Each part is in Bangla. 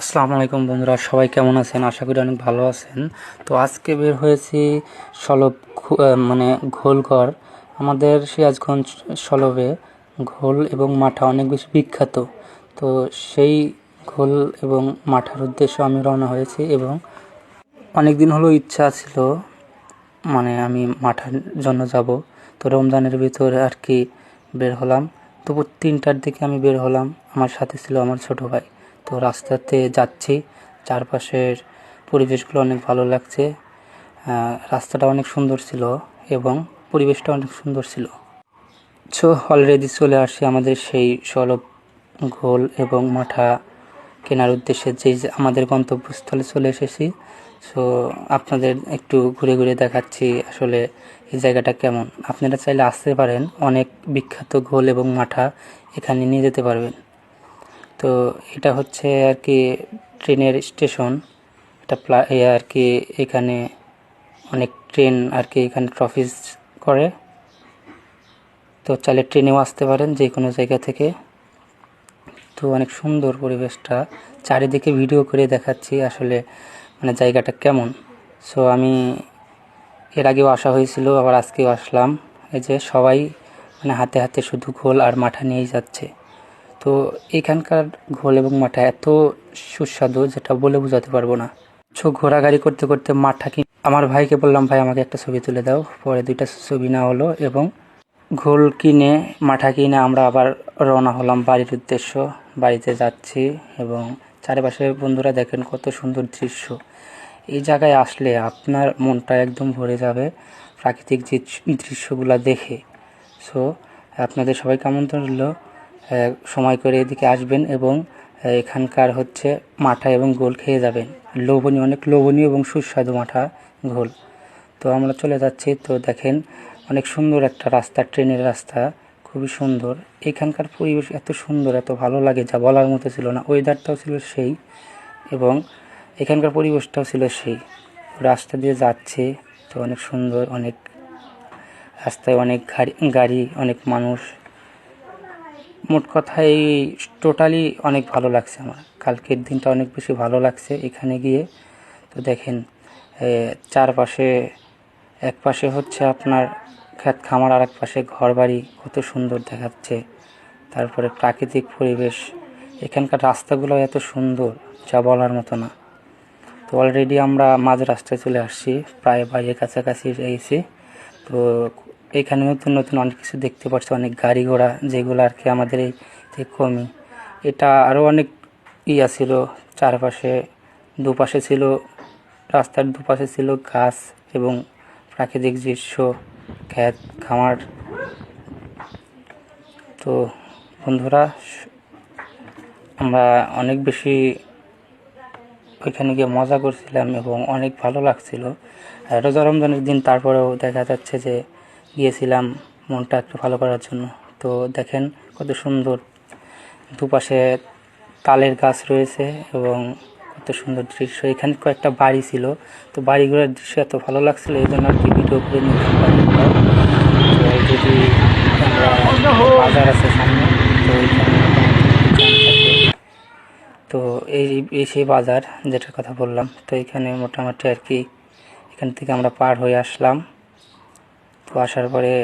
আসসালামু আলাইকুম বন্ধুরা, সবাই কেমন আছেন? আশা করি অনেক ভালো আছেন। তো আজকে বের হয়েছি সলব মানে ঘোলঘর আমাদের সিরাজগঞ্জ সলবে ঘোল এবং মাঠা অনেক বেশি বিখ্যাত। তো সেই ঘোল এবং মাঠার উদ্দেশ্যে আমি রওনা হয়েছি এবং অনেক দিন হলো ইচ্ছা ছিল মানে আমি মাঠার জন্য যাব। তো রমজানের ভিতরে আর কি বের হলাম। তবু তিনটার দিকে আমি বের হলাম। আমার সাথে ছিল আমার ছোট ভাই। তো রাস্তাতে যাচ্ছি। চারপাশের পরিবেশগুলো অনেক ভালো লাগছে। রাস্তাটা অনেক সুন্দর ছিল এবং পরিবেশটা অনেক সুন্দর ছিল। সো অলরেডি চলে আসি আমাদের সেই সলব ঘোল এবং মাঠা কেনার উদ্দেশ্যে। যে আমাদের গন্তব্যস্থলে চলে এসেছি। সো আপনাদের একটু ঘুরে ঘুরে দেখাচ্ছি আসলে এই জায়গাটা কেমন। আপনারা চাইলে আসতে পারেন। অনেক বিখ্যাত ঘোল এবং মাঠা এখানে নিয়ে যেতে পারবেন। তো এটা হচ্ছে আর কি ট্রেনের স্টেশন। এটা প্লা আর কি এখানে অনেক ট্রেন আর কি এখানে ট্রফিস করে। তো চাইলে ট্রেনেও আসতে পারেন যে কোনো জায়গা থেকে। তো অনেক সুন্দর পরিবেশটা। চারিদিকে ভিডিও করে দেখাচ্ছি আসলে মানে জায়গাটা কেমন। সো আমি এর আগেও আসা হয়েছিল, আবার আজকেও আসলাম। এই যে সবাই মানে হাতে হাতে শুধু ঘোল আর মাঠা নিয়েই যাচ্ছে। তো এখানকার ঘোল এবং মাঠা এত সুস্বাদু যেটা বলে বোঝাতে পারব না। সো ঘোরাঘুরি করতে করতে মাঠা কি আমার ভাইকে বললাম, ভাই, আমাকে একটা ছবি তুলে দাও। পরে দুইটা ছবি না হলো এবং ঘোল কিনে মাঠা কিনে আমরা আবার রওনা হলাম বাড়ির উদ্দেশ্য। বাড়িতে যাচ্ছি এবং চারিপাশে বন্ধুরা দেখেন কত সুন্দর দৃশ্য। এই জায়গায় আসলে আপনার মনটা একদম ভরে যাবে প্রাকৃতিক যে দৃশ্যগুলো দেখে। সো আপনাদের সবাইকে আমন্ত্রণ রইল। সময় করে এদিকে আসবেন এবং এখানকার হচ্ছে মাঠা এবং গোল খেয়ে যাবেন। লোভনীয়, অনেক লোভনীয় এবং সুস্বাদু মাঠা ঘোল তো আমরা চলে যাচ্ছি। তো দেখেন, অনেক সুন্দর একটা রাস্তা, ট্রেনের রাস্তা, খুবই সুন্দর। এখানকার পরিবেশ এত সুন্দর, এত ভালো লাগে, যা বলার মতো ছিল না। ওয়েদারটাও ছিল সেই এবং এখানকার পরিবেশটাও ছিল সেই। রাস্তা দিয়ে যাচ্ছে, তো অনেক সুন্দর, অনেক রাস্তায় অনেক গাড়ি গাড়ি, অনেক মানুষ। মোট কথা এই টোটালি অনেক ভালো লাগছে আমার। কালকের দিনটা অনেক বেশি ভালো লাগছে এখানে গিয়ে। তো দেখেন চারপাশে, এক পাশে হচ্ছে আপনার খ্যাত খামার আর এক পাশে ঘর বাড়ি কত সুন্দর দেখাচ্ছে। তারপরে প্রাকৃতিক পরিবেশ, এখানকার রাস্তাগুলো এত সুন্দর, যা বলার মতো না। তো অলরেডি আমরা মাঝ রাস্তায় চলে আসছি, প্রায় বাড়ির কাছাকাছি এসেছি তো এখানে নতুন নতুন অনেক কিছু দেখতে পাচ্ছি অনেক গাড়ি ঘোড়া, যেগুলো আর কি আমাদের এই যে কমি। এটা আরও অনেক ইয়া ছিল চারপাশে দুপাশে ছিল, রাস্তার দুপাশে ছিল গাছ এবং প্রাকৃতিক দৃশ্য, ক্ষেত, খামার। তো বন্ধুরা, আমরা অনেক বেশি ওইখানে গিয়ে মজা করছিলাম এবং অনেক ভালো লাগছিল। রোজা রমজানের দিন তারপরেও দেখা যাচ্ছে যে গিয়েছিলাম মনটা একটু ভালো করার জন্য। তো দেখেন কত সুন্দর দুপাশে তালের গাছ রয়েছে এবং কত সুন্দর দৃশ্য। এখানে কয়েকটা বাড়ি ছিল। তো বাড়িগুলোর দৃশ্য এত ভালো লাগছিল, এই জন্য আর কি ভিডিও করে নিলাম বাড়িগুলো তো যদি বাজার আছে সামনে, তো। তো এই এই সেই বাজার যেটার কথা বললাম। তো এখানে মোটামুটি আর কি এখান থেকে আমরা পার হয়ে আসলাম। তো আসার পরে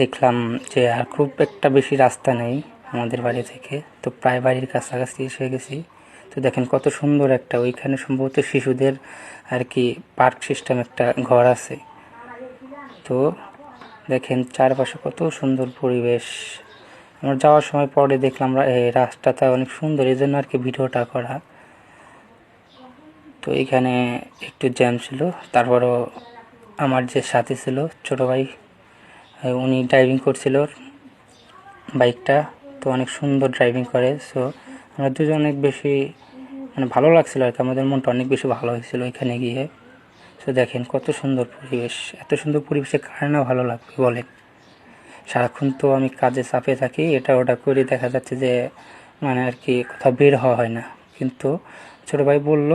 দেখলাম যে আর খুব একটা বেশি রাস্তা নেই আমাদের বাড়ি থেকে। তো প্রায় বাড়ির কাছাকাছি এসে গেছি। তো দেখেন কত সুন্দর একটা, ওইখানে সম্ভবত শিশুদের আর কি পার্ক সিস্টেম একটা ঘর আছে। তো দেখেন চারপাশে কত সুন্দর পরিবেশ। আমরা যাওয়ার সময় পরে দেখলাম রাস্তাটা অনেক সুন্দর এই জন্য আর কি ভিডিওটা করা। তো এখানে একটু জ্যাম ছিল, তারপরও আমার যে সাথে ছিল, ছোট ভাই উনি ড্রাইভিং করছিল বাইকটা তো অনেক সুন্দর ড্রাইভিং করে। সো আমরা দুজন অনেক বেশি মানে ভালো লাগছিল আর কি। আমাদের মনটা অনেক বেশি ভালো হয়েছিল এখানে গিয়ে। সো দেখেন কত সুন্দর পরিবেশ, এত সুন্দর পরিবেশে কার না ভালো লাগবে বলেন? সারাক্ষণ তো আমি কাজে চাপে থাকি, এটা ওটা করে দেখা যাচ্ছে যে মানে আর কি কোথাও বের হওয়া হয় না। কিন্তু ছোটো ভাই বলল